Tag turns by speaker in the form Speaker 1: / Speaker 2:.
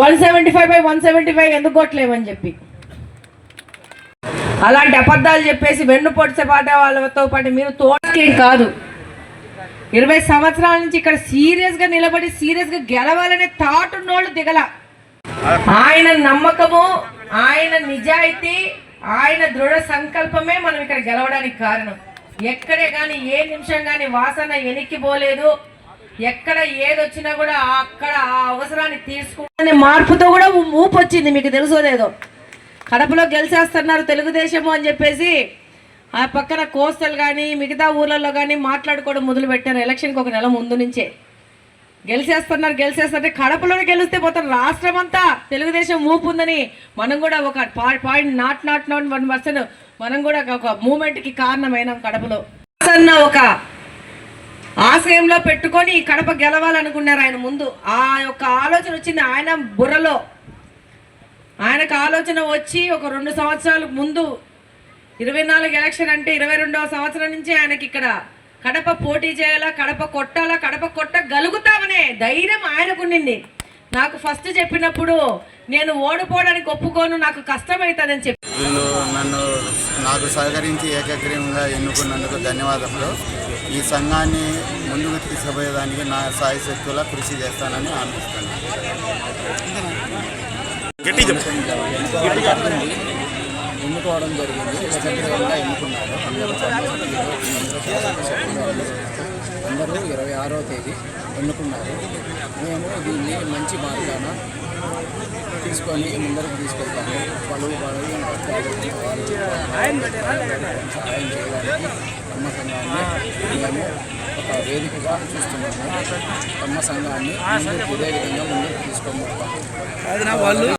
Speaker 1: One seventy five by one seventy five ఎందుకు కొట్టలేమని చెప్పి. అలాంటి అబద్ధాలు చెప్పేసి వెన్నుపొడిసే పాట వాళ్ళతో పాటు మీరు తోటకేం కాదు. ఇరవై సంవత్సరాల నుంచి ఇక్కడ సీరియస్గా నిలబడి సీరియస్గా గెలవాలనే థాట్ ఉన్నోళ్ళు దిగల. ఆయన నమ్మకము ఆయన నిజాయితీ ఆయన దృఢ సంకల్పమే మనం ఇక్కడ గెలవడానికి కారణం. ఎక్కడే కానీ ఏ నిమిషం కానీ వాసన ఎనిక్కిపోలేదు ఎక్కడ ఏదొచ్చినా కూడా అక్కడ ఆ అవసరాన్ని తీసుకునే మార్పుతో కూడా ఊపు వచ్చింది మీకు తెలుసోదేదో కడపలో గెలిచేస్తున్నారు తెలుగుదేశము అని చెప్పేసి ఆ పక్కన కోస్తలు కానీ మిగతా ఊర్లలో కానీ మాట్లాడుకోవడం మొదలుపెట్టారు. ఎలక్షన్కి ఒక నెల ముందు నుంచే. గెలిచేస్తున్నారు గెలిచేస్తుంటే కడపలోనే గెలిస్తే మొత్తం రాష్ట్రం అంతా తెలుగుదేశం ఊపు ఉందని మనం కూడా ఒక point nought nought nought one percent మనం కూడా ఒక మూమెంట్కి కారణమైనాం కడపలో. అన్న ఒక ఆశయంలో పెట్టుకొని ఈ కడప గెలవాలనుకున్నారు ఆయన ముందు. ఆ యొక్క ఆలోచన వచ్చింది ఆయన బుర్రలో. ఆయనకు ఆలోచన వచ్చి ఒక రెండు సంవత్సరాల ముందు ఇరవై నాలుగు ఎలక్షన్ అంటే ఇరవై రెండవ సంవత్సరం నుంచి ఆయనకి ఇక్కడ కడప పోటీ చేయాలా కడప కొట్టాలా కడప కొట్టగలుగుతామనే ధైర్యం ఆయనకుండింది నాకు ఫస్ట్ చెప్పినప్పుడు నేను ఓడిపోవడానికి ఒప్పుకోను నాకు కష్టమవుతుందని చెప్పి
Speaker 2: వీళ్ళు నన్ను నాకు సహకరించి ఏకగ్రీవంగా ఎన్నుకున్నందుకు ధన్యవాదములు. ఈ సంఘాన్ని ముందుకు తీసుకుపోయేదానికి నా సాయశక్తులా కృషి చేస్తానని ఆలోచిస్తున్నాను
Speaker 3: ఎన్నుకోవడం జరిగింది ఏకగ్రీవంగా ఎన్నుకున్నారు అందరూ ఇరవై ఆరో తేదీ ఎన్నుకున్నారు. మేము దీన్ని మంచి మార్గాన తీసుకొని ముందరకు తీసుకెళ్తాము పలువు పలువు వారు సహాయం సంఘాన్ని మేము ఒక వేదికగా చూస్తున్నాము కమ్మ సంఘాన్ని ముందుకు ఇదే విధంగా ముందుకు తీసుకొని